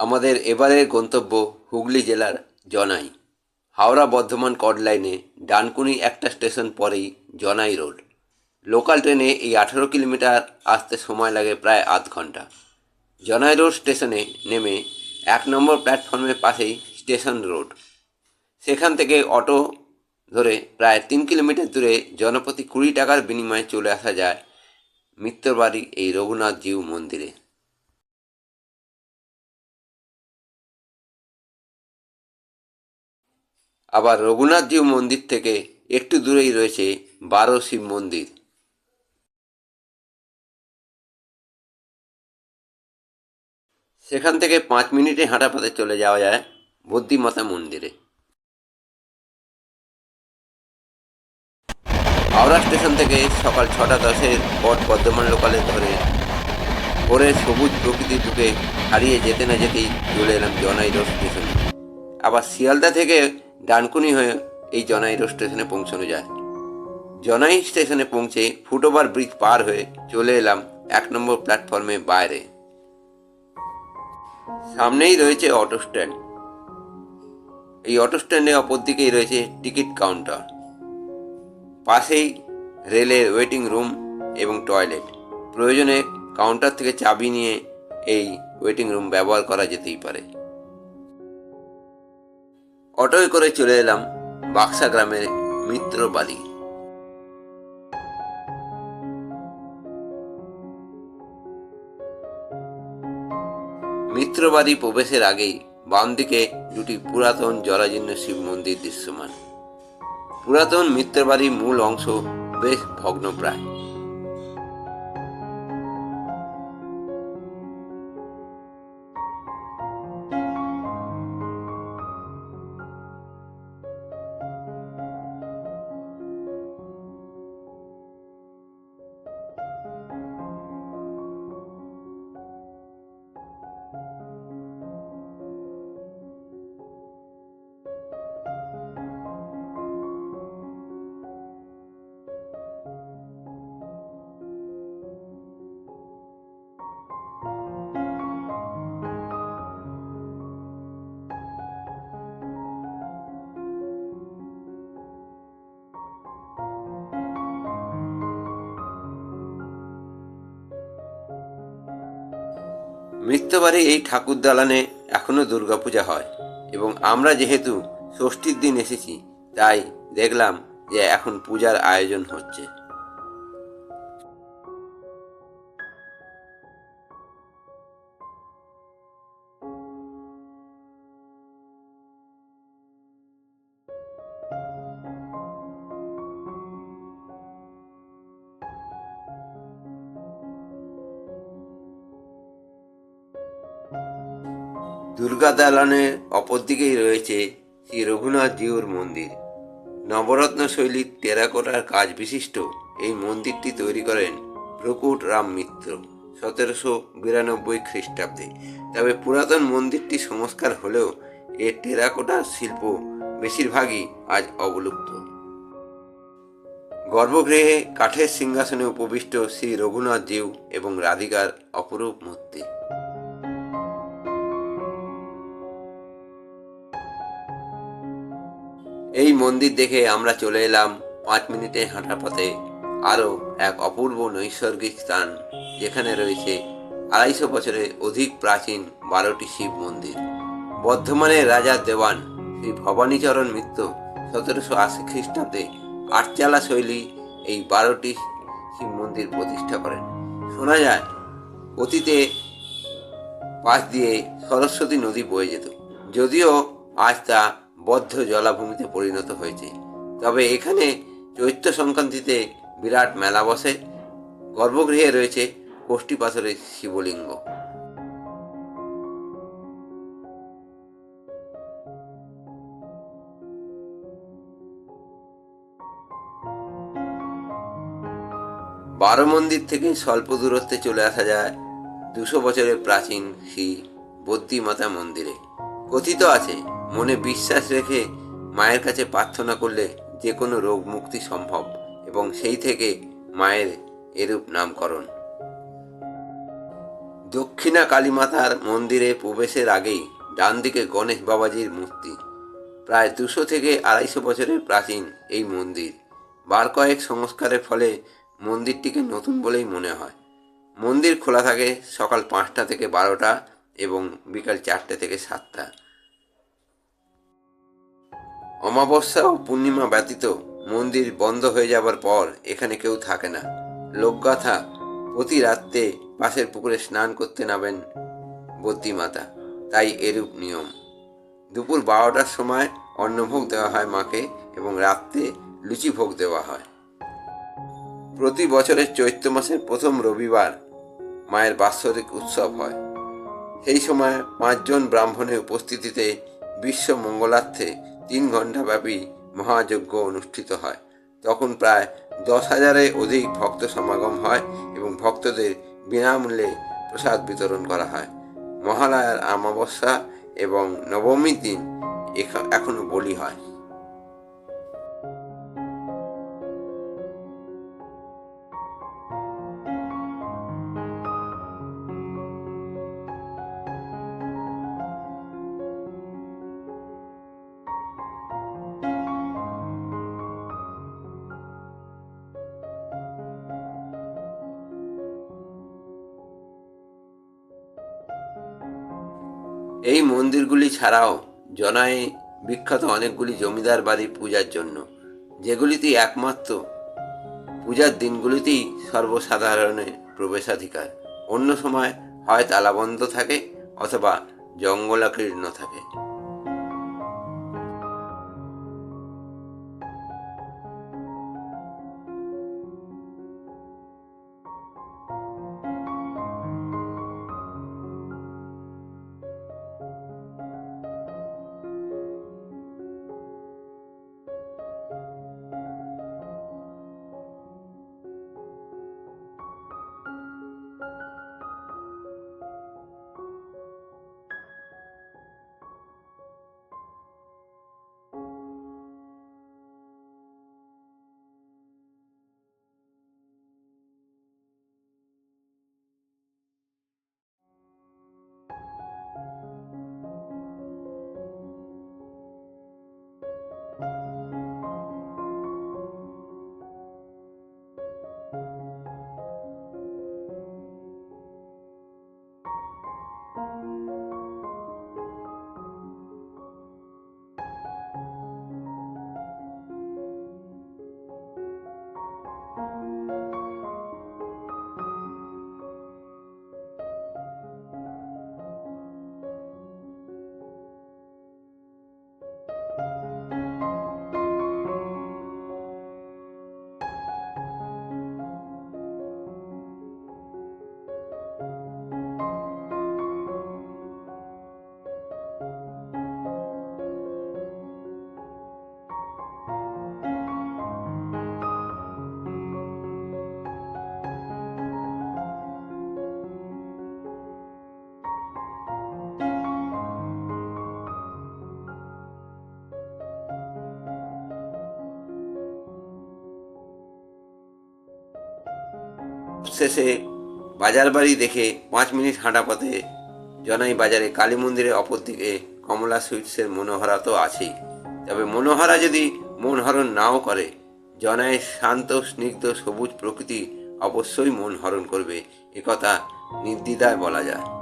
আমাদের এবারের গন্তব্য হুগলি জেলার জনাই। হাওড়া বর্ধমান কড লাইনে ডানকুনি একটা স্টেশন পরেই জনাই রোড। লোকাল ট্রেনে এই আঠেরো কিলোমিটার আসতে সময় লাগে প্রায় আধ ঘণ্টা। জনাই রোড স্টেশনে নেমে এক নম্বর প্ল্যাটফর্মের পাশেই স্টেশন রোড। সেখান থেকে অটো ধরে প্রায় তিন কিলোমিটার দূরে জনপ্রতি কুড়ি টাকার বিনিময়ে চলে আসা যায় মিত্রবাড়ি এই রঘুনাথ জিউ মন্দিরে। আবার রঘুনাথজিউ মন্দির থেকে একটু দূরেই রয়েছে বারো শিব মন্দির। সেখান থেকে পাঁচ মিনিটে হাঁটা পথে চলে যাওয়া যায় বুদ্ধিমাতা মন্দিরে। হাওড়া স্টেশন থেকে সকাল ছটা দশের পর বর্ধমান লোকালে ধরে ভোরের সবুজ প্রকৃতি ঢুকে হারিয়ে যেতে না যেতেই চলে এলাম জনাই রোড স্টেশনে। আবার শিয়ালদা থেকে ডানকুনি হয়ে এই জনাই রোড স্টেশনে পৌঁছানো যায়। জনাই স্টেশনে পৌঁছে ফুটওভার ব্রিজ পার হয়ে চলে এলাম এক নম্বর প্ল্যাটফর্মে বাইরে। সামনেই রয়েছে অটো স্ট্যান্ড। এই অটো স্ট্যান্ডে অপর দিকেই রয়েছে টিকিট কাউন্টার। পাশেই রেলের ওয়েটিং রুম এবং টয়লেট। প্রয়োজনে কাউন্টার থেকে চাবি নিয়ে এই ওয়েটিং রুম ব্যবহার করা যেতেই পারে। অটোয় করে চলে এলাম বাক্সা গ্রামের মিত্র বাড়ি মিত্রবাড়ি প্রবেশের আগেই বাম দিকে দুটি পুরাতন জরাজীর্ণ শিব মন্দির দৃশ্যমান। পুরাতন মিত্রবাড়ির মূল অংশ বেশ ভগ্নপ্রায়। মৃত্যুবাড়ি এই ঠাকুর দালানে এখনও দুর্গাপূজা হয় এবং আমরা যেহেতু ষষ্ঠীর দিন এসেছি, তাই দেখলাম যে এখন পূজার আয়োজন হচ্ছে। দুর্গা দালানের অপর দিকেই রয়েছে শ্রী রঘুনাথ জিউর মন্দির। নবরত্ন শৈলীর টেরাকোটার কাজ বিশিষ্ট এই মন্দিরটি তৈরি করেন প্রকুট রাম মিত্র সতেরোশো বিরানব্বই খ্রিস্টাব্দে। তবে পুরাতন মন্দিরটি সংস্কার হলেও এর টেরাকোটার শিল্প বেশিরভাগই আজ অবলুপ্ত। গর্ভগৃহে কাঠের সিংহাসনে উপবিষ্ট শ্রী রঘুনাথ জিউ এবং রাধিকার অপরূপ মূর্তি। এই মন্দির দেখে আমরা চলে এলাম পাঁচ মিনিটে হাঁটা পথে। আরও এক অপূর্ব নৈসর্গিক স্থান, যেখানে রয়েছে আড়াইশো বছরের অধিক প্রাচীন বারোটি শিব মন্দির। বর্ধমানের রাজা দেওয়ান শ্রী ভবানীচরণ মিত্র সতেরোশো আশি খ্রিস্টাব্দে আটচালা শৈলী এই বারোটি শিব মন্দির প্রতিষ্ঠা করেন। শোনা যায়, অতীতে পাশ দিয়ে সরস্বতী নদী বয়ে যেত। যদিও আজ তা বদ্ধ জলাভূমিতে পরিণত হয়েছে। তবে এখানে চৈত্র সংক্রান্তিতে বিরাট মেলা বসে। গর্ভগৃহে রয়েছে কোষ্ঠী পাথরের শিবলিঙ্গ। বারো মন্দির থেকে স্বল্প দূরত্বে চলে আসা যায় দুশো বছরের প্রাচীন শ্রী বদ্যি মাতা মন্দিরে। কথিত আছে মনে বিশ্বাস রেখে মায়ের কাছে প্রার্থনা করলে যে কোনো রোগ মুক্তি সম্ভব এবং সেই থেকে মায়ের এরূপ নামকরণ। দক্ষিণা কালীমাতার মন্দিরে প্রবেশের আগেই ডান দিকে গণেশ বাবাজির মূর্তি। প্রায় দুশো থেকে আড়াইশো বছরের প্রাচীন এই মন্দির। বার কয়েক সংস্কারের ফলে মন্দিরটিকে নতুন বলেই মনে হয়। মন্দির খোলা থাকে সকাল পাঁচটা থেকে বারোটা এবং বিকাল চারটে থেকে সাতটা। অমাবস্যা ও পূর্ণিমা ব্যতীত মন্দির বন্ধ হয়ে যাবার পর এখানে কেউ থাকে না। লোকগাথা প্রতি রাত্রে পাশের পুকুরে স্নান করতে নামেন বদ্যিমাতা তাই এরূপ নিয়ম। দুপুর বারোটার সময় অন্নভোগ দেওয়া হয় মাকে এবং রাত্রে লুচি ভোগ দেওয়া হয়। প্রতি বছরের চৈত্র মাসের প্রথম রবিবার মায়ের বাৎসরিক উৎসব হয়। সেই সময় পাঁচজন ব্রাহ্মণের উপস্থিতিতে বিশ্ব মঙ্গলার্থে তিন ঘণ্টাব্যাপী মহাযজ্ঞ অনুষ্ঠিত হয়। তখন প্রায় দশ হাজারে অধিক ভক্ত সমাগম হয় এবং ভক্তদের বিনামূল্যে প্রসাদ বিতরণ করা হয়। মহালয়ার আমাবস্যা এবং নবমীর দিন এখনও এখনও বলি হয়। এই মন্দিরগুলি ছাড়াও জনায়ে বিখ্যাত অনেকগুলি জমিদার বাড়ি পূজার জন্য, যেগুলিতে একমাত্র পূজার দিনগুলিতেই সর্বসাধারণে প্রবেশাধিকার। অন্য সময় হয় তালাবন্ধ থাকে অথবা জঙ্গলাকীর্ণ থাকে। শেষে বাজার বাড়ি দেখে পাঁচ মিনিট হাঁটা পথে জনাই বাজারে কালী মন্দিরের অপর দিকে কমলা সুইটসের মনোহরা তো আছেই। তবে মনোহরা যদি মনহরণ নাও করে জনায়ের শান্ত, স্নিগ্ধ, সবুজ প্রকৃতি অবশ্যই মন হরণ করবে, একথা নির্দ্বিধায় বলা যায়।